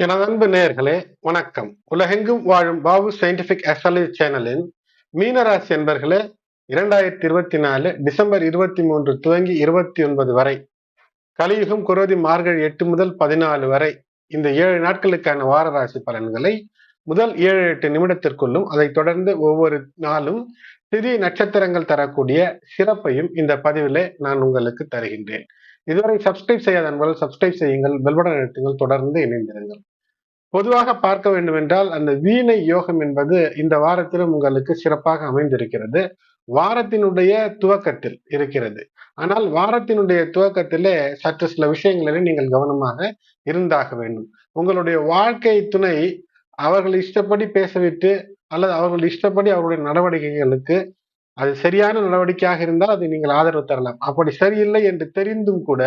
எனது அன்பு நேயர்களே வணக்கம். உலகெங்கும் வாழும் பாபு சயின்டிபிக் அஸ்ட்ராலஜி சேனலின் மீனராசி என்பர்களே இரண்டாயிரத்தி இருபத்தி நாலு டிசம்பர் இருபத்தி மூன்று துவங்கி இருபத்தி ஒன்பது வரை கலியுகம் குரோதி மார்கழி எட்டு முதல் பதினாலு வரை இந்த ஏழு நாட்களுக்கான வார ராசி பலன்களை முதல் ஏழு எட்டு நிமிடத்திற்குள்ளும் அதைத் தொடர்ந்து ஒவ்வொரு நாளும் திதி நட்சத்திரங்கள் தரக்கூடிய சிறப்பையும் இந்த பதிவிலே நான் உங்களுக்கு தருகின்றேன். இதுவரை சப்ஸ்கிரைப் செய்யாத நண்பர்கள் சப்ஸ்கிரைப் செய்யுங்கள். பெல்படன் அழுத்துங்கள். தொடர்ந்து இணைந்திருங்கள். பொதுவாக பார்க்க வேண்டுமென்றால் அந்த வீணை யோகம் என்பது இந்த வாரத்திலும் உங்களுக்கு சிறப்பாக அமைந்திருக்கிறது. வாரத்தினுடைய துவக்கத்தில் இருக்கிறது. ஆனால் வாரத்தினுடைய துவக்கத்திலே சற்று சில விஷயங்களிலே நீங்கள் கவனமாக இருந்தாக வேண்டும். உங்களுடைய வாழ்க்கை துணை அவர்கள் இஷ்டப்படி பேசவிட்டு அல்லது அவர்கள் இஷ்டப்படி அவர்களுடைய நடவடிக்கைகளுக்கு அது சரியான நடவடிக்கையாக இருந்தால் அதை நீங்கள் ஆதரவு தரலாம். அப்படி சரியில்லை என்று தெரிந்தும் கூட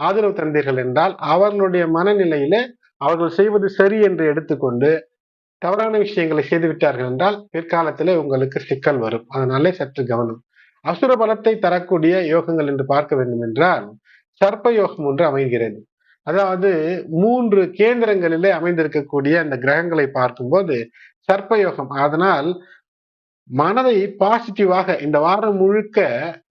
ஆதரவு தந்தீர்கள் என்றால் அவர்களுடைய மனநிலையில அவர்கள் செய்வது சரி என்று எடுத்துக்கொண்டு தவறான விஷயங்களை செய்து விட்டார்கள் என்றால் பிற்காலத்திலே உங்களுக்கு சிக்கல் வரும். அதனாலே சற்று கவனம். அசுர பலத்தை தரக்கூடிய யோகங்கள் என்று பார்க்க வேண்டும் என்றால் சர்ப்ப யோகம் ஒன்று அமைகிறது. அதாவது மூன்று கேந்திரங்களிலே அமைந்திருக்கக்கூடிய அந்த கிரகங்களை பார்க்கும்போது சர்ப்ப யோகம். அதனால் மனதை பாசிட்டிவாக இந்த வாரம் முழுக்க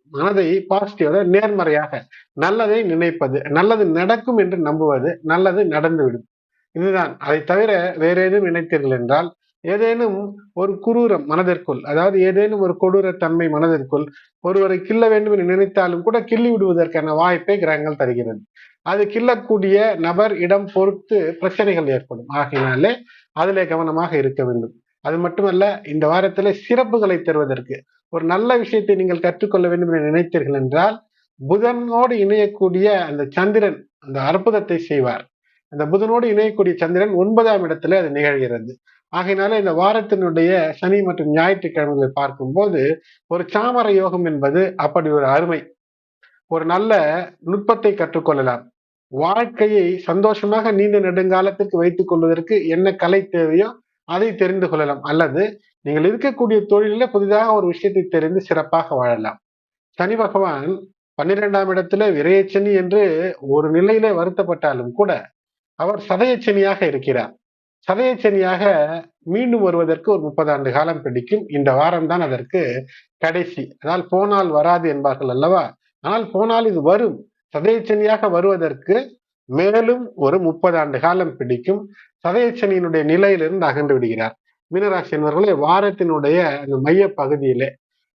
மனதை பாசிட்டிவாக நேர்மறையாக நல்லதை நினைப்பது நல்லது நடக்கும் என்று நம்புவது நல்லது நடந்துவிடும். இதுதான். அதை தவிர வேற ஏதும் நினைத்தீர்கள் என்றால் ஏதேனும் ஒரு குரூரம் மனதிற்குள் அதாவது ஏதேனும் ஒரு கொடூர தன்மை மனதிற்குள் ஒருவரை கில்ல வேண்டும் என்று நினைத்தாலும் கூட கிள்ளி விடுவதற்கான வாய்ப்பை கிரகங்கள் தருகிறது. அது கிள்ளக்கூடிய நபர் இடம் பொறுத்து பிரச்சனைகள் ஏற்படும். ஆகினாலே அதிலே கவனமாக இருக்க வேண்டும். அது மட்டுமல்ல இந்த வாரத்துல சிறப்புகளை தருவதற்கு ஒரு நல்ல விஷயத்தை நீங்கள் கற்றுக்கொள்ள வேண்டும் என நினைத்தீர்கள் என்றால் புதனோடு இணையக்கூடிய அந்த சந்திரன் அந்த அற்புதத்தை செய்வார். அந்த புதனோடு இணையக்கூடிய சந்திரன் ஒன்பதாம் இடத்துல அது நிகழ்கிறது. ஆகையினால இந்த வாரத்தினுடைய சனி மற்றும் ஞாயிற்றுக்கிழமைகளை பார்க்கும்போது ஒரு சாமர யோகம் என்பது அப்படி ஒரு அருமை. ஒரு நல்ல நுட்பத்தை கற்றுக்கொள்ளலாம். வாழ்க்கையை சந்தோஷமாக நீண்ட நெடுங்காலத்திற்கு வைத்துக் கொள்வதற்கு என்ன கலை தேவையோ அதை தெரிந்து கொள்ளலாம். அல்லது நீங்கள் இருக்கக்கூடிய தொழில புதிதாக ஒரு விஷயத்தை தெரிந்து சிறப்பாக வாழலாம். சனி பகவான் பன்னிரெண்டாம் இடத்துல விரயச்சனி என்று ஒரு நிலையில வருத்தப்பட்டாலும் கூட அவர் சதயச்சனியாக இருக்கிறார். சதயச்சனியாக மீண்டும் வருவதற்கு ஒரு முப்பது ஆண்டு காலம் பிடிக்கும். இந்த வாரம் தான் அதற்கு கடைசி. அதால் போனால் வராது என்பார்கள் அல்லவா? ஆனால் போனால் இது வரும். சதயச்சனியாக வருவதற்கு மேலும் ஒரு முப்பது ஆண்டு காலம் பிடிக்கும். சதயச்சனியினுடைய நிலையிலிருந்து அகன்று விடுகிறார். மீனராசி என்பவர்களே வாரத்தினுடைய அந்த மைய பகுதியிலே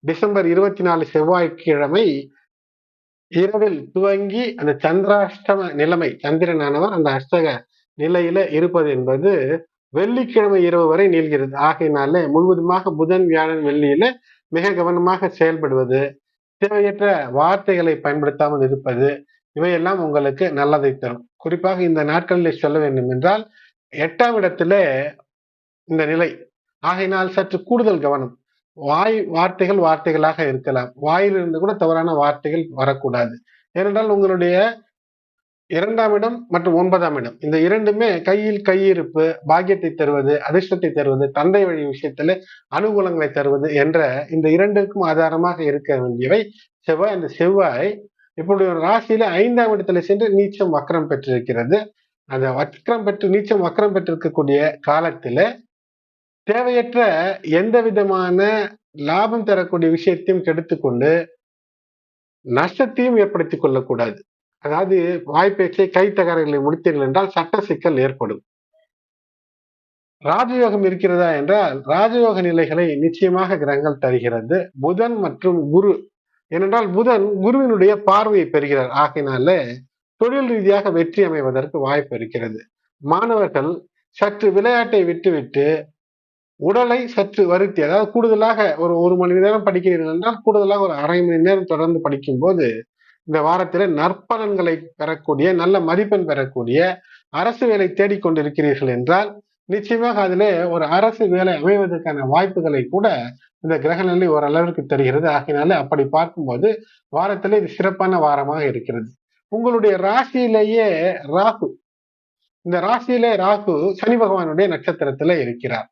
டிசம்பர் இருபத்தி நாலு செவ்வாய்க்கிழமை இரவில் துவங்கி அந்த சந்திராஷ்டம நிலைமை சந்திரனானவர் அந்த அஷ்டக நிலையில இருப்பது என்பது வெள்ளிக்கிழமை இரவு வரை நீள்கிறது ஆகையினால முழுவதுமாக புதன் வியாழன் வெள்ளியில மிக கவனமாக செயல்படுவது தேவையற்ற வார்த்தைகளை பயன்படுத்தாமல் இருப்பது இவையெல்லாம் உங்களுக்கு நல்லதை தரும். குறிப்பாக இந்த நாட்களில் சொல்ல வேண்டும் என்றால் எட்டாம் இடத்துல இந்த நிலை. ஆகையினால் சற்று கூடுதல் கவனம். வாய் வார்த்தைகள் வார்த்தைகளாக இருக்கலாம். வாயிலிருந்து கூட தவறான வார்த்தைகள் வரக்கூடாது. ஏனென்றால் உங்களுடைய இரண்டாம் இடம் மற்றும் ஒன்பதாம் இடம். இந்த இரண்டுமே கையில் கையிருப்பு பாக்கியத்தை தருவது அதிர்ஷ்டத்தை தருவது தந்தை வழி விஷயத்துல அனுகூலங்களை தருவது என்ற இந்த இரண்டிற்கும் ஆதாரமாக இருக்க வேண்டியவை. செவ்வாய் அந்த செவ்வாய் இப்படி ஒரு ராசியில ஐந்தாம் இடத்துல சென்று நீச்சம் வக்கரம் பெற்றிருக்கிறது. அந்த வக்கரம் பெற்று நீச்சம் வக்கரம் பெற்றிருக்கக்கூடிய காலத்துல தேவையற்ற எந்த விதமான லாபம் தரக்கூடிய விஷயத்தையும் கெடுத்துக்கொண்டு நஷ்டத்தையும் ஏற்படுத்தி கொள்ளக்கூடாது. அதாவது வாய்ப்பேச்சை கை தகரங்களை முடித்தீர்கள் என்றால் சட்ட சிக்கல் ஏற்படும். ராஜயோகம் இருக்கிறதா என்றால் ராஜயோக நிலைகளை நிச்சயமாக கிரகங்கள் தருகிறது. புதன் மற்றும் குரு. ஏனென்றால் புதன் குருவினுடைய பார்வையை பெறுகிறார். ஆகினால தொழில் ரீதியாக வெற்றி அமைவதற்கு வாய்ப்பு இருக்கிறது. மாணவர்கள் சற்று விளையாட்டை விட்டுவிட்டு உடலை சற்று வருத்தி அதாவது கூடுதலாக ஒரு ஒரு மணி நேரம் படிக்கிறீர்கள் என்றால் கூடுதலாக ஒரு அரை மணி நேரம் தொடர்ந்து படிக்கும் போது இந்த வாரத்தில் நற்பலன்களை பெறக்கூடிய நல்ல மதிப்பெண் பெறக்கூடிய அரசு வேலை தேடிக்கொண்டிருக்கிறீர்கள் என்றால் நிச்சயமாக அதில் ஒரு அரசு வேலை அமைவதற்கான வாய்ப்புகளை கூட இந்த கிரகநிலை ஓரளவிற்கு தருகிறது. ஆகினால அப்படி பார்க்கும்போது வாரத்தில் இது சிறப்பான வாரமாக இருக்கிறது. உங்களுடைய ராசியிலேயே ராகு. இந்த ராசியிலே ராகு சனி பகவானுடைய நட்சத்திரத்துல இருக்கிறார்.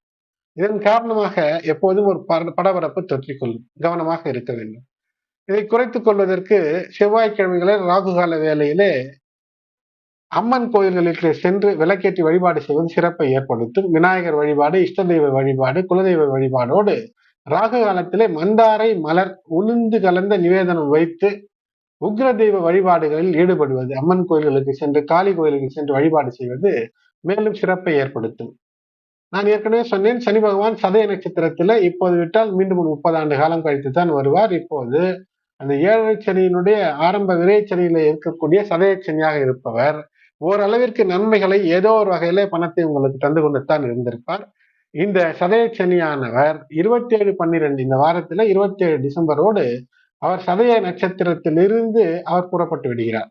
இதன் காரணமாக எப்போதும் ஒரு படபரப்பு தொற்றிக்கொள்ளும் கவனமாக இருக்க வேண்டும். இதை குறைத்துக் கொள்வதற்கு செவ்வாய்க்கிழமைகளில் ராகு கால வேலையிலே அம்மன் கோயில்களுக்கு சென்று விளக்கேற்றி வழிபாடு செய்வது சிறப்பை ஏற்படுத்தும். விநாயகர் வழிபாடு இஷ்ட தெய்வ வழிபாடு குலதெய்வ வழிபாடோடு ராகு காலத்திலே மந்தாரை மலர் உளுந்து கலந்த நிவேதனம் வைத்து உக்ர தெய்வ வழிபாடுகளில் ஈடுபடுவது அம்மன் கோயில்களுக்கு சென்று காளி கோயிலுக்கு சென்று வழிபாடு செய்வது மேலும் சிறப்பை ஏற்படுத்தும். நான் ஏற்கனவே சொன்னேன் சனி பகவான் சதய நட்சத்திரத்துல இப்போது விட்டால் மீண்டும் ஒரு முப்பது ஆண்டு காலம் கழித்து தான் வருவார். இப்போது அந்த ஏழரை சனியினுடைய ஆரம்ப விரை இருக்கக்கூடிய சதய சனியாக இருப்பவர். ஓரளவிற்கு நன்மைகளை ஏதோ ஒரு வகையில பணத்தை உங்களுக்கு தந்து கொண்டுத்தான் இருந்திருப்பார். இந்த சதய சனியானவர் இருபத்தி ஏழு பன்னிரெண்டு இந்த வாரத்துல இருபத்தி ஏழு டிசம்பரோடு அவர் சதய நட்சத்திரத்திலிருந்து அவர் புறப்பட்டு விடுகிறார்.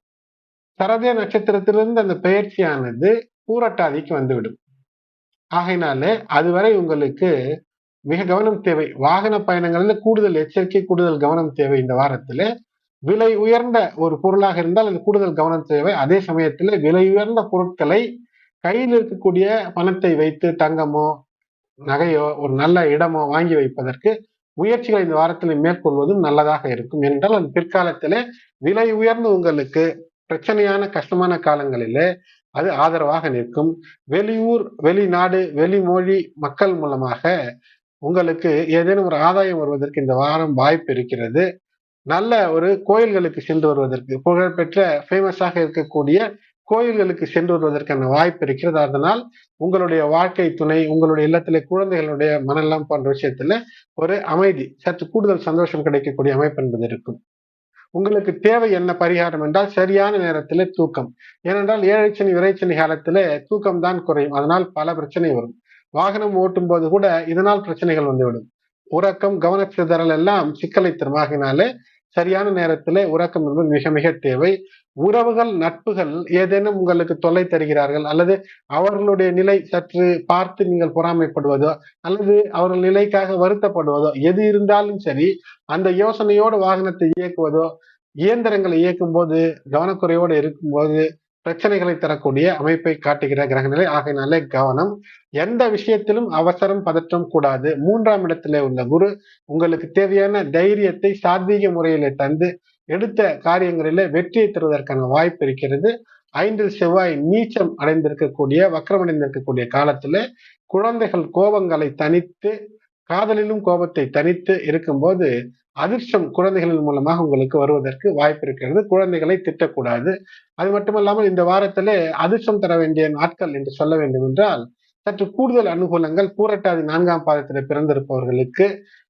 சரதய நட்சத்திரத்திலிருந்து அந்த பெயர்ச்சியானது பூரட்டாதிக்கு வந்துவிடும். ஆகையினாலே அதுவரை உங்களுக்கு மிக கவனம் தேவை. வாகன பயணங்களில் கூடுதல் எச்சரிக்கை கூடுதல் கவனம் தேவை இந்த வாரத்துல. விலை உயர்ந்த ஒரு பொருளாக இருந்தால் அது கூடுதல் கவனம் தேவை. அதே சமயத்துல விலை உயர்ந்த பொருட்களை கையில் இருக்கக்கூடிய பணத்தை வைத்து தங்கமோ நகையோ ஒரு நல்ல இடமோ வாங்கி வைப்பதற்கு முயற்சிகளை இந்த வாரத்தில் மேற்கொள்வதும் நல்லதாக இருக்கும். என்றால் அது பிற்காலத்திலே விலை உயர்ந்து உங்களுக்கு பிரச்சனையான கஷ்டமான காலங்களிலே அது ஆதரவாக நிற்கும். வெளியூர் வெளிநாடு வெளிமொழி மக்கள் மூலமாக உங்களுக்கு ஏதேனும் ஒரு ஆதாயம் வருவதற்கு இந்த வாரம் வாய்ப்பு இருக்கிறது. நல்ல ஒரு கோயில்களுக்கு சென்று வருவதற்கு புகழ்பெற்ற ஃபேமஸாக இருக்கக்கூடிய கோயில்களுக்கு சென்று வருவதற்கான வாய்ப்பு இருக்கிறது? அதனால் உங்களுடைய வாழ்க்கை துணை உங்களுடைய இல்லத்திலே குழந்தைகளுடைய மனநலம் போன்ற விஷயத்துல ஒரு அமைதி சற்று கூடுதல் சந்தோஷம் கிடைக்கக்கூடிய அமைப்பு என்பது இருக்கும். உங்களுக்கு தேவை என்ன பரிகாரம் என்றால் சரியான நேரத்தில் தூக்கம். ஏனென்றால் ஏழைச்சனி விரைச்சனி காலத்தில் தூக்கம் தான் குறையும். அதனால் பல பிரச்சனை வரும். வாகனம் ஓட்டும் போது கூட இதனால் பிரச்சனைகள் வந்துவிடும். உறக்கம் கவனச்சிதறல் எல்லாம் சிக்கலை தருமாகினாலே சரியான நேரத்திலே உறக்கம் என்பது மிக மிக தேவை. உறவுகள் நட்புகள் ஏதேனும் உங்களுக்கு தொல்லை தருகிறார்கள் அல்லது அவர்களுடைய நிலை சற்று பார்த்து நீங்கள் பொறாமைப்படுவதோ அல்லது அவர்கள் நிலைக்காக வருத்தப்படுவதோ எது இருந்தாலும் சரி அந்த யோசனையோடு வாகனத்தை இயக்குவதோ இயந்திரங்களை இயக்கும் போது கவனக்குறையோடு இருக்கும்போது பிரச்சனைகளை தரக்கூடிய அமைப்பை காட்டுகிற கிரகநிலை. ஆகையினாலே கவனம். எந்த விஷயத்திலும் அவசரம் பதற்றம் கூடாது. மூன்றாம் இடத்திலே உள்ள குரு உங்களுக்கு தேவையான தைரியத்தை சாத்வீக முறையிலே தந்து எடுத்த காரியங்களில வெற்றியை தருவதற்கான வாய்ப்பு இருக்கிறது. ஐந்தில் செவ்வாய் நீச்சம் அடைந்திருக்கக்கூடிய வக்கரமடைந்திருக்கக்கூடிய காலத்துல குழந்தைகள் கோபங்களை தனித்து காதலிலும் கோபத்தை தனித்து இருக்கும்போது அதிர்ஷ்டம் குழந்தைகளின் மூலமாக உங்களுக்கு வருவதற்கு வாய்ப்பு இருக்கிறது. குழந்தைகளை திட்டக்கூடாது. அது மட்டுமல்லாமல் இந்த வாரத்திலே அதிர்ஷ்டம் தர வேண்டிய நாட்கள் என்று சொல்ல வேண்டும் என்றால் சற்று கூடுதல் அனுகூலங்கள் பூரட்டாதி நான்காம் பாதத்தில் பிறந்திருப்பவர்களுக்கு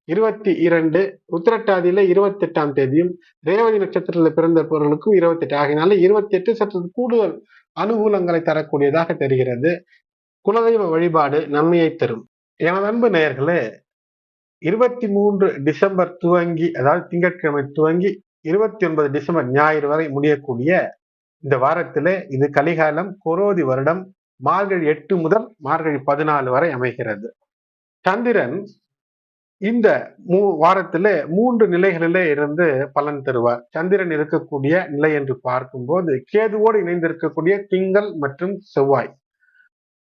இருபத்தி இரண்டு உத்திரட்டாதியில இருபத்தி எட்டாம் தேதியும் ரேவதி நட்சத்திரத்தில் பிறந்திருப்பவர்களுக்கும் இருபத்தி எட்டு ஆகினால இருபத்தி எட்டு சற்று கூடுதல் அனுகூலங்களை தரக்கூடியதாக தெரிகிறது. குலதெய்வ வழிபாடு நன்மையை தரும். எனது அன்பு நேயர்களே இருபத்தி மூன்று டிசம்பர் துவங்கி அதாவது திங்கட்கிழமை துவங்கி இருபத்தி ஒன்பது டிசம்பர் ஞாயிறு வரை முடியக்கூடிய இந்த வாரத்திலே இது கலிகாலம் கொரோதி வருடம் மார்கழி எட்டு முதல் மார்கழி பதினாலு வரை அமைகிறது. சந்திரன் இந்த மூ வாரத்திலே மூன்று நிலைகளிலே இருந்து பலன் தருவார். சந்திரன் இருக்கக்கூடிய நிலை என்று பார்க்கும்போது கேதுவோடு இணைந்திருக்கக்கூடிய திங்கள் மற்றும் செவ்வாய்.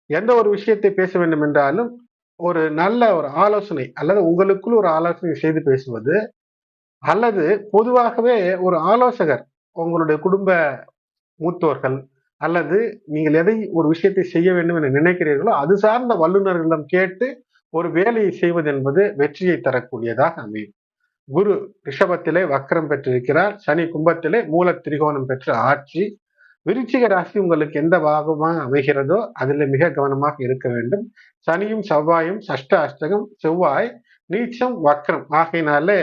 எந்த ஒரு விஷயத்தை பேச வேண்டும் என்றாலும் ஒரு நல்ல ஒரு ஆலோசனை அல்லது உங்களுக்குள் ஒரு ஆலோசனை செய்து பேசுவது அல்லது பொதுவாகவே ஒரு ஆலோசகர் உங்களுடைய குடும்ப மூத்தோர்கள் அல்லது நீங்கள் எதை ஒரு விஷயத்தை செய்ய வேண்டும் என நினைக்கிறீர்களோ அது சார்ந்த வல்லுநர்களிடம் கேட்டு ஒரு வேலையை செய்வது என்பது வெற்றியை தரக்கூடியதாக அமையும். குரு ரிஷபத்திலே வக்கரம் பெற்றிருக்கிறார். சனி கும்பத்திலே மூல திரிகோணம் பெற்ற ஆட்சி. விருச்சிக ராசி உங்களுக்கு எந்த பாகமாக அமைகிறதோ அதில் மிக கவனமாக இருக்க வேண்டும். சனியும் செவ்வாயும் சஷ்ட அஷ்டகம் செவ்வாய் நீச்சம் வக்கரம் ஆகையினாலே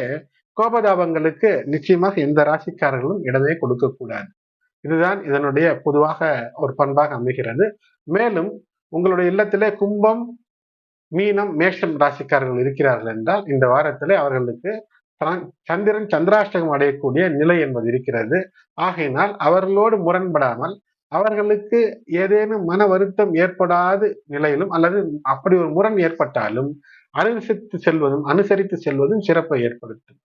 கோபதாபங்களுக்கு நிச்சயமாக எந்த ராசிக்காரர்களும் இடமே கொடுக்கக்கூடாது. இதுதான் இதனுடைய பொதுவாக ஒரு பண்பாக அமைகிறது. மேலும் உங்களுடைய இல்லத்திலே கும்பம் மீனம் மேஷம் ராசிக்காரர்கள் இருக்கிறார்கள் என்றால் இந்த வாரத்திலே அவர்களுக்கு சந்திரன் சந்திராஷ்டகம் அடையக்கூடிய நிலை என்பது இருக்கிறது. ஆகையினால் அவர்களோடு முரண்படாமல் அவர்களுக்கு ஏதேனும் மன வருத்தம் ஏற்படாத நிலையிலும் அல்லது அப்படி ஒரு முரண் ஏற்பட்டாலும் அனுசரித்து செல்வதும் அனுசரித்து செல்வதும் சிறப்பை ஏற்படுத்தும்.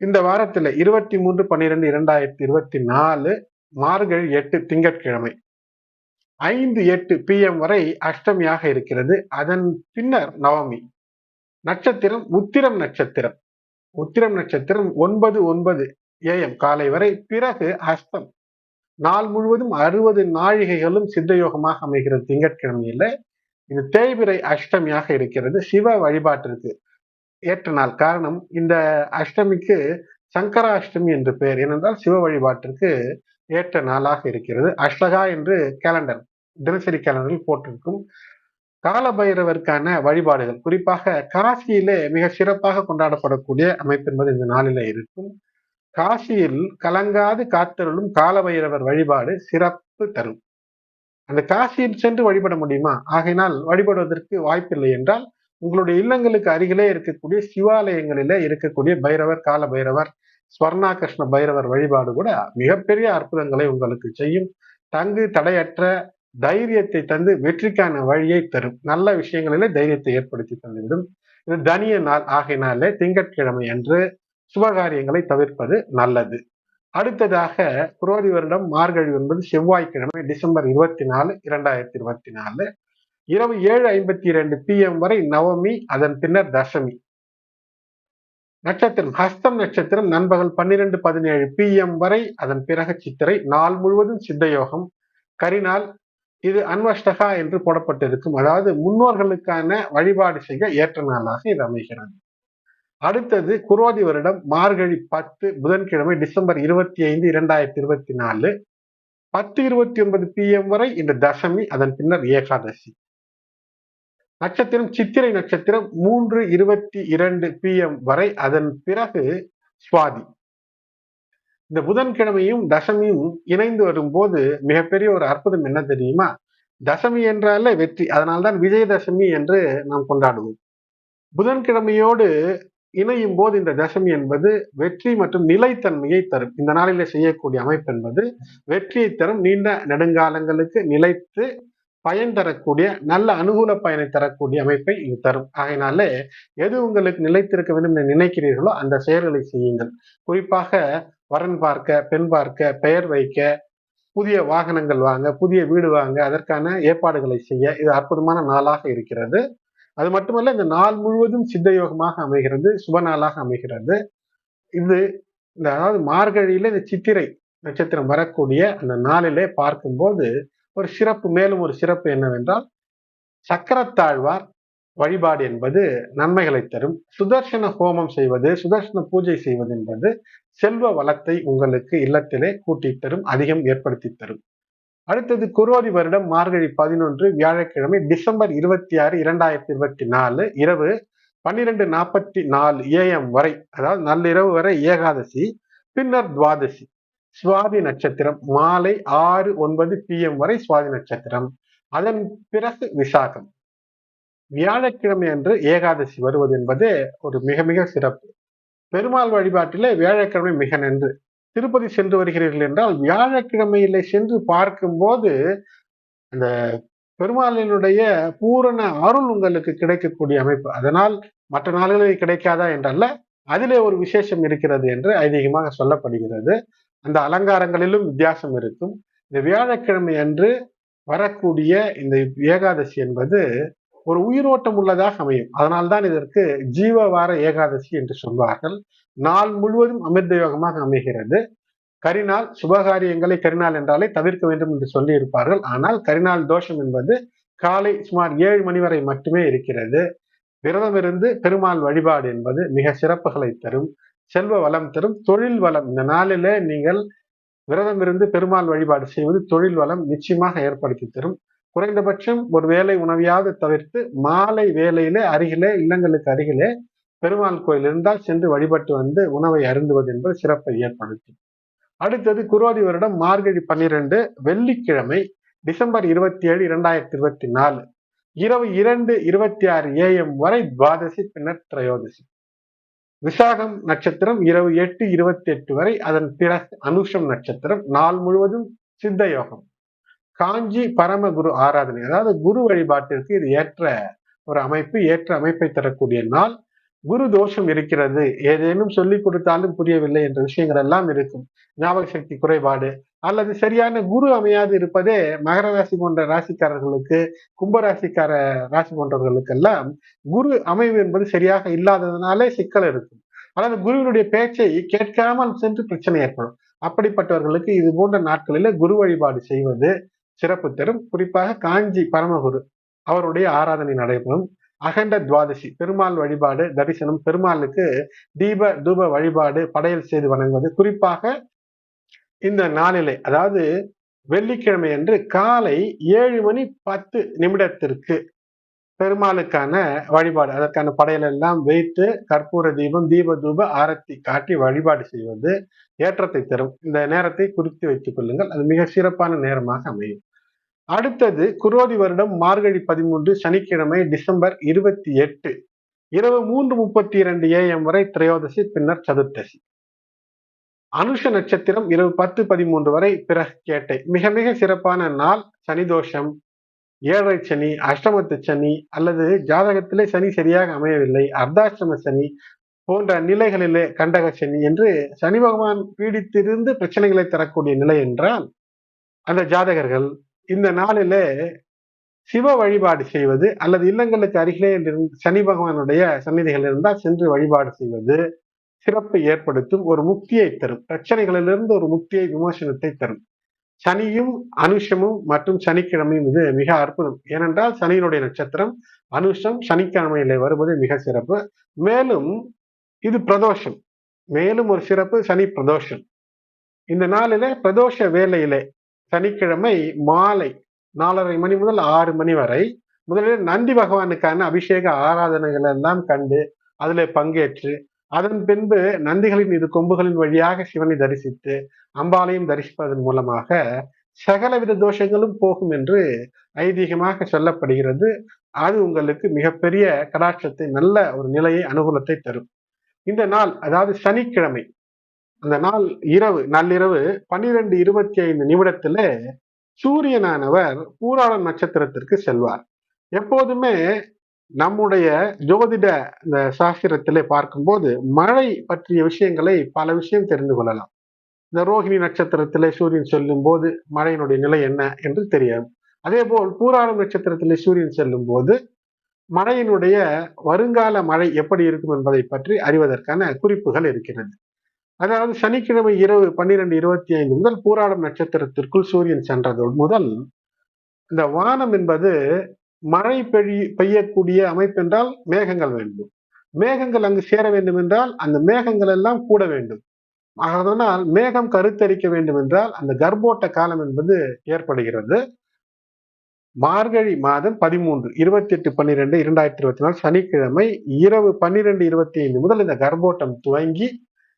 இந்த வாரத்துல இருபத்தி மூன்று பன்னிரெண்டு இரண்டாயிரத்தி இருபத்தி நாலு மார்கழி எட்டு திங்கட்கிழமை. ஐந்து எட்டு பி எம் வரை அஷ்டமியாக இருக்கிறது. அதன் பின்னர் நவமி. நட்சத்திரம் உத்திரம் நட்சத்திரம். உத்திரம் நட்சத்திரம் ஒன்பது ஒன்பது ஏஎம் காலை வரை. பிறகு அஸ்தம் நாள் முழுவதும் அறுபது நாழிகைகளும் சித்தயோகமாக அமைகிறது. திங்கட்கிழமையில இது தேய்பிரை அஷ்டமியாக இருக்கிறது. சிவ வழிபாட்டிற்கு ஏற்ற நாள் காரணம் இந்த அஷ்டமிக்கு சங்கராஷ்டமி என்று பெயர் ஏனென்றால் சிவ வழிபாட்டிற்கு ஏற்ற நாளாக இருக்கிறது. அஷ்டகா என்று கேலண்டர் தினசரி கேலண்டரில் போட்டிருக்கும். காலபைரவருக்கான வழிபாடுகள் குறிப்பாக காசியிலே மிக சிறப்பாக கொண்டாடப்படக்கூடிய அமைப்பு என்பது இந்த நாளில இருக்கும். காசியில் கலங்காது காத்தருளும் காலபைரவர் வழிபாடு சிறப்பு தரும். அந்த காசியில் சென்று வழிபட முடியுமா? ஆகையினால் வழிபடுவதற்கு வாய்ப்பில்லை என்றால் உங்களுடைய இல்லங்களுக்கு அருகிலே இருக்கக்கூடிய சிவாலயங்களிலே இருக்கக்கூடிய பைரவர் கால பைரவர் ஸ்வர்ணா கிருஷ்ண பைரவர் வழிபாடு கூட மிகப்பெரிய அற்புதங்களை உங்களுக்கு செய்யும். தங்கு தடையற்ற தைரியத்தை தந்து வெற்றிக்கான வழியை தரும். நல்ல விஷயங்களிலே தைரியத்தை ஏற்படுத்தி தந்துவிடும். இது தனிய நாள் ஆகினாலே திங்கட்கிழமை அன்று சுபகாரியங்களை தவிர்ப்பது நல்லது. அடுத்ததாக புரோதி வருடம் மார்கழி என்பது செவ்வாய்க்கிழமை டிசம்பர் இருபத்தி நாலு இரண்டாயிரத்தி இருபத்தி நாலு இரவு ஏழு ஐம்பத்தி இரண்டு பிஎம் வரை நவமி அதன் பின்னர் தசமி. நட்சத்திரம் ஹஸ்தம் நட்சத்திரம் நண்பகல் பன்னிரெண்டு பதினேழு பி எம் வரை அதன் பிறகு சித்திரை நாள் முழுவதும் சித்தயோகம். கரிநாள் இது அன்வஷ்டகா என்று போடப்பட்டிருக்கும். அதாவது முன்னோர்களுக்கான வழிபாடு செய்ய ஏற்ற நாளாக இது அமைகிறது. அடுத்தது குரோதி வருடம் மார்கழி பத்து புதன்கிழமை டிசம்பர் இருபத்தி ஐந்து இரண்டாயிரத்தி இருபத்தி நாலு. பத்து இருபத்தி ஒன்பது பி எம் வரை இந்த தசமி அதன் பின்னர் ஏகாதசி. நட்சத்திரம் சித்திரை நட்சத்திரம் மூன்று இருபத்தி இரண்டு பி எம் வரை அதன் பிறகு சுவாதி. இந்த புதன்கிழமையும் தசமியும் இணைந்து வரும்போது மிகப்பெரிய ஒரு அற்புதம் என்ன தெரியுமா? தசமி என்றாலே வெற்றி. அதனால்தான் விஜயதசமி என்று நாம் கொண்டாடுவோம். புதன்கிழமையோடு இணையும் போது இந்த தசமி என்பது வெற்றி மற்றும் நிலைத்தன்மையை தரும். இந்த நாளில செய்யக்கூடிய அமைப்பு என்பது வெற்றியை தரும். நீண்ட நெடுங்காலங்களுக்கு நிலைத்து பயன் தரக்கூடிய நல்ல அனுகூல பயனை தரக்கூடிய அமைப்பை இது தரும். ஆகையினாலே எது உங்களுக்கு நிலைத்திருக்க வேண்டும் என்று நினைக்கிறீர்களோ அந்த செயல்களை செய்யுங்கள். குறிப்பாக வரன் பார்க்க பெண் பார்க்க பெயர் வைக்க புதிய வாகனங்கள் வாங்க புதிய வீடு வாங்க அதற்கான ஏற்பாடுகளை செய்ய இது அற்புதமான நாளாக இருக்கிறது. அது மட்டுமல்ல இந்த நாள் முழுவதும் சித்த யோகமாக அமைகிறது சுப நாளாக அமைகிறது. இது இந்த அதாவது மார்கழியில இந்த சித்திரை நட்சத்திரம் வரக்கூடிய அந்த நாளிலே பார்க்கும்போது ஒரு சிறப்பு மேலும் ஒரு சிறப்பு என்னவென்றால் சக்கரத்தாழ்வார் வழிபாடு என்பது நன்மைகளை தரும். சுதர்சன ஹோமம் செய்வது சுதர்சன பூஜை செய்வது என்பது செல்வ வளத்தை உங்களுக்கு இல்லத்திலே கூட்டி தரும் அதிகம் ஏற்படுத்தி தரும். அடுத்தது குரோதி வருடம் மார்கழி பதினொன்று வியாழக்கிழமை டிசம்பர் இருபத்தி ஆறு இரண்டாயிரத்தி இருபத்தி நாலு இரவு பன்னிரெண்டு நாற்பத்தி நாலு ஏஎம் வரை அதாவது நள்ளிரவு வரை ஏகாதசி பின்னர் துவாதசி. சுவாதி நட்சத்திரம் மாலை ஆறு ஒன்பது பி எம் வரை சுவாதி நட்சத்திரம். அதன் பிறகு விசாகம். வியாழக்கிழமை அன்று ஏகாதசி வருவது என்பது ஒரு மிக மிக சிறப்பு. பெருமாள் வழிபாட்டிலே வியாழக்கிழமை மிக நன்று. திருப்பதி சென்று வருகிறீர்கள் என்றால் வியாழக்கிழமையில சென்று பார்க்கும்போது அந்த பெருமாளினுடைய பூரண அருள் உங்களுக்கு கிடைக்கக்கூடிய அமைப்பு. அதனால் மற்ற நாள்களில் கிடைக்காதா என்றல்ல அதிலே ஒரு விசேஷம் இருக்கிறது என்று ஐதீகமாக சொல்லப்படுகிறது. அந்த அலங்காரங்களிலும் வித்தியாசம் இருக்கும். இந்த வியாழக்கிழமை அன்று வரக்கூடிய இந்த ஏகாதசி என்பது ஒரு உயிரோட்டம் உள்ளதாக அமையும் அதனால்தான் இதற்கு ஜீவ வார ஏகாதசி என்று சொல்வார்கள். நாள் முழுவதும் அமிர்த யோகமாக அமைகிறது. கரிநாள் சுபகாரியங்களை கரிநாள் என்றாலே தவிர்க்க வேண்டும் என்று சொல்லி இருப்பார்கள் ஆனால் கரிநாள் தோஷம் என்பது காலை சுமார் ஏழு மணி வரை மட்டுமே இருக்கிறது. விரதம் இருந்து பெருமாள் வழிபாடு என்பது மிக சிறப்புகளை தரும். செல்வ வளம் தரும் தொழில் வளம். இந்த நாளில நீங்கள் விரதம் இருந்து பெருமாள் வழிபாடு செய்வது தொழில் வளம் நிச்சயமாக ஏற்படுத்தி தரும். குறைந்தபட்சம் ஒரு வேலை உணவியாவது தவிர்த்து மாலை வேலையிலே அருகிலே இல்லங்களுக்கு அருகிலே பெருமாள் கோயில் இருந்தால் சென்று வழிபட்டு வந்து உணவை அருந்துவது என்பது சிறப்பை ஏற்படுத்தும். அடுத்தது குரோதி வருடம் மார்கழி பன்னிரண்டு வெள்ளிக்கிழமை டிசம்பர் இருபத்தி ஏழு இரண்டாயிரத்தி இருபத்தி நாலு. இரவு இரண்டு இருபத்தி ஆறு ஏஎம் வரை துவாதசி பின்னர் திரையோதசி. விசாகம் நட்சத்திரம் இரவு எட்டு இருபத்தி எட்டு வரை அதன் பிற அனுஷம் நட்சத்திரம் நாள் முழுவதும் சித்த யோகம். காஞ்சி பரமகுரு ஆராதனை அதாவது குரு வழிபாட்டிற்கு இது ஏற்ற ஒரு அமைப்பு ஏற்ற அமைப்பை தரக்கூடிய நாள். குரு தோஷம் இருக்கிறது ஏதேனும் சொல்லிக் கொடுத்தாலும் புரியவில்லை என்ற விஷயங்கள் எல்லாம் இருக்கும். ஞாபக சக்தி குறைபாடு அல்லது சரியான குரு அமையாது இருப்பதே மகர ராசி போன்ற ராசிக்காரர்களுக்கு கும்பராசிக்கார ராசி போன்றவர்களுக்கெல்லாம் குரு அமைவு என்பது சரியாக இல்லாததுனாலே சிக்கல் இருக்கும். அதாவது குருவினுடைய பேச்சை கேட்காமல் சென்று பிரச்சனை ஏற்படும். அப்படிப்பட்டவர்களுக்கு இது போன்ற நாட்களில குரு வழிபாடு செய்வது சிறப்பு தரும். குறிப்பாக காஞ்சி பரமகுரு அவருடைய ஆராதனை நடைபெறும். அகண்ட துவாதசி பெருமாள் வழிபாடு தரிசனம் பெருமாளுக்கு தீப தூப வழிபாடு படையல் செய்து வணங்குவது. குறிப்பாக இந்த நாளிலே அதாவது வெள்ளிக்கிழமை அன்று காலை ஏழு மணி பத்து நிமிடத்திற்கு பெருமாளுக்கான வழிபாடு அதற்கான படையல் எல்லாம் வைத்து கற்பூர தீபம் தீப தூப ஆரத்தி காட்டி வழிபாடு செய்வது ஏற்றத்தை தரும். இந்த நேரத்தை குறித்து வைத்துக் கொள்ளுங்கள். அது மிக சிறப்பான நேரமாக அமையும். அடுத்தது குரோதி வருடம் மார்கழி பதிமூன்று சனிக்கிழமை டிசம்பர் இருபத்தி எட்டு இரவு மூன்று முப்பத்தி இரண்டு ஏஎம் வரை திரையோதசி பின்னர் சதுர்த்தசி. அனுஷ நட்சத்திரம் இரவு பத்து பதிமூன்று வரை பிறகு கேட்டை. மிக மிக சிறப்பான நாள் சனி தோஷம். ஏழரை சனி அஷ்டமத்து சனி அல்லது ஜாதகத்திலே சனி சரியாக அமையவில்லை அர்த்தாஷ்டம சனி போன்ற நிலைகளிலே கண்டக சனி என்று சனி பகவான் பீடித்திருந்து பிரச்சனைகளை தரக்கூடிய நிலை என்றால் அந்த ஜாதகர்கள் இந்த நாளிலே சிவ வழிபாடு செய்வது அல்லது இல்லங்களுக்கு அருகிலே சனி பகவானுடைய சன்னிதிகள் இருந்தால் சென்று வழிபாடு செய்வது சிறப்பை ஏற்படுத்தும் ஒரு முக்தியை தரும். பிரச்சனைகளிலிருந்து ஒரு முக்தியை விமோசனத்தை தரும். சனியும் அனுஷமும் மற்றும் சனிக்கிழமையும் இது மிக அற்புதம். ஏனென்றால் சனியினுடைய நட்சத்திரம் அனுஷம் சனிக்கிழமையிலே வருவது மிக சிறப்பு. மேலும் இது பிரதோஷம். மேலும் ஒரு சிறப்பு சனி பிரதோஷம். இந்த நாளில பிரதோஷ வேலையிலே சனிக்கிழமை மாலை நாலரை மணி முதல் ஆறு மணி வரை முதலில் நந்தி பகவானுக்கான அபிஷேக ஆராதனைகள் எல்லாம் கண்டு அதில் பங்கேற்று அதன் பின்பு நந்திகளின் இது கொம்புகளின் வழியாக சிவனை தரிசித்து அம்பாலையும் தரிசிப்பதன் மூலமாக சகலவித தோஷங்களும் போகும் என்று ஐதீகமாக சொல்லப்படுகிறது. அது உங்களுக்கு மிகப்பெரிய கடாட்சத்தை நல்ல ஒரு நிலையை அனுகூலத்தை தரும். இந்த நாள் அதாவது சனிக்கிழமை அந்த நாள் இரவு நள்ளிரவு பன்னிரெண்டு இருபத்தி ஐந்து நிமிடத்துல சூரியனானவர் பூராளம் நட்சத்திரத்திற்கு செல்வார். எப்போதுமே நம்முடைய ஜோதிட இந்த சாஸ்திரத்திலே பார்க்கும்போது மழை பற்றிய விஷயங்களை பல விஷயம் தெரிந்து கொள்ளலாம். இந்த ரோஹிணி நட்சத்திரத்திலே சூரியன் செல்லும் போது மழையினுடைய நிலை என்ன என்று தெரியும் அதே போல் பூராளம் நட்சத்திரத்திலே சூரியன் செல்லும் போது மழையினுடைய வருங்கால மழை எப்படி இருக்கும் என்பதை பற்றி அறிவதற்கான குறிப்புகள் இருக்கிறது. அதாவது சனிக்கிழமை இரவு பன்னிரெண்டு இருபத்தி ஐந்து முதல் பூராடம் நட்சத்திரத்திற்குள் சூரியன் சென்றது முதல் இந்த வானம் என்பது மழை பெய்ய பெய்யக்கூடிய அமைப்பு என்றால் மேகங்கள் வேண்டும். மேகங்கள் அங்கு சேர வேண்டும் என்றால் அந்த மேகங்கள் எல்லாம் கூட வேண்டும். அதனால் மேகம் கருத்தரிக்க வேண்டும் என்றால் அந்த கர்ப்போட்ட காலம் என்பது ஏற்படுகிறது. மார்கழி மாதம் பதிமூன்று இருபத்தி எட்டு பன்னிரெண்டு இரண்டாயிரத்தி இருபத்தி நாலு சனிக்கிழமை இரவு பன்னிரெண்டு இருபத்தி ஐந்து முதல் இந்த கர்ப்போட்டம் துவங்கி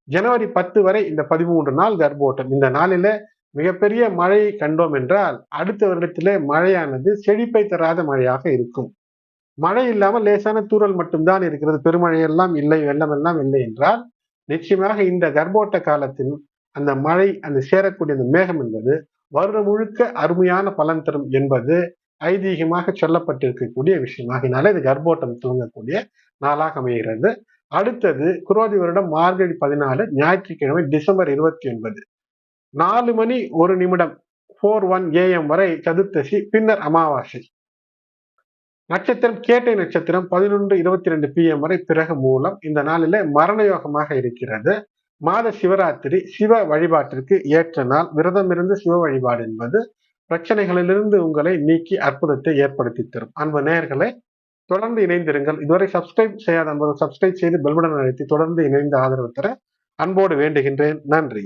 ஜனவரி பத்து வரை இந்த பதிமூன்று நாள் கர்ப்போட்டம். இந்த நாளில மிகப்பெரிய மழையை கண்டோம் என்றால் அடுத்த வருடத்திலே மழையானது செழிப்பை தராத மழையாக இருக்கும். மழை இல்லாமல் லேசான தூரல் மட்டும்தான் இருக்கிறது. பெருமழையெல்லாம் இல்லை வெள்ளம் எல்லாம் இல்லை என்றால் நிச்சயமாக இந்த கர்ப்போட்ட காலத்தில் அந்த மழை அந்த சேரக்கூடிய அந்த மேகம் என்பது வருடம் முழுக்க அருமையான பலன் தரும் என்பது ஐதீகமாக சொல்லப்பட்டிருக்கக்கூடிய விஷயமாகினால இது கர்ப்போட்டம் துவங்கக்கூடிய நாளாக அமைகிறது. அடுத்தது குரோதி வருடம் மார்கழி பதினாலு ஞாயிற்றுக்கிழமை டிசம்பர் இருபத்தி ஒன்பது. நாலு மணி ஒரு நிமிடம் ஃபோர் ஒன் ஏஎம் வரை சதுர்த்தசி பின்னர் அமாவாசை. நட்சத்திரம் கேட்டை நட்சத்திரம் பதினொன்று இருபத்தி ரெண்டு பிஎம் வரை பிறகு மூலம் இந்த நாளில மரண யோகமாக இருக்கிறது. மாத சிவராத்திரி சிவ வழிபாட்டிற்கு ஏற்ற நாள். விரதம் இருந்து சிவ வழிபாடு என்பது பிரச்சனைகளிலிருந்து உங்களை நீக்கி அற்புதத்தை ஏற்படுத்தி தரும். அன்பு நேர்களை தொடர்ந்து இணைந்திருங்கள். இதுவரை சப்ஸ்கிரைப் செய்யாத அன்பர்கள் சப்ஸ்கிரைப் செய்து பெல்படன் அழைத்து தொடர்ந்து இணைந்து ஆதரவு தர அன்போடு வேண்டுகின்றேன். நன்றி.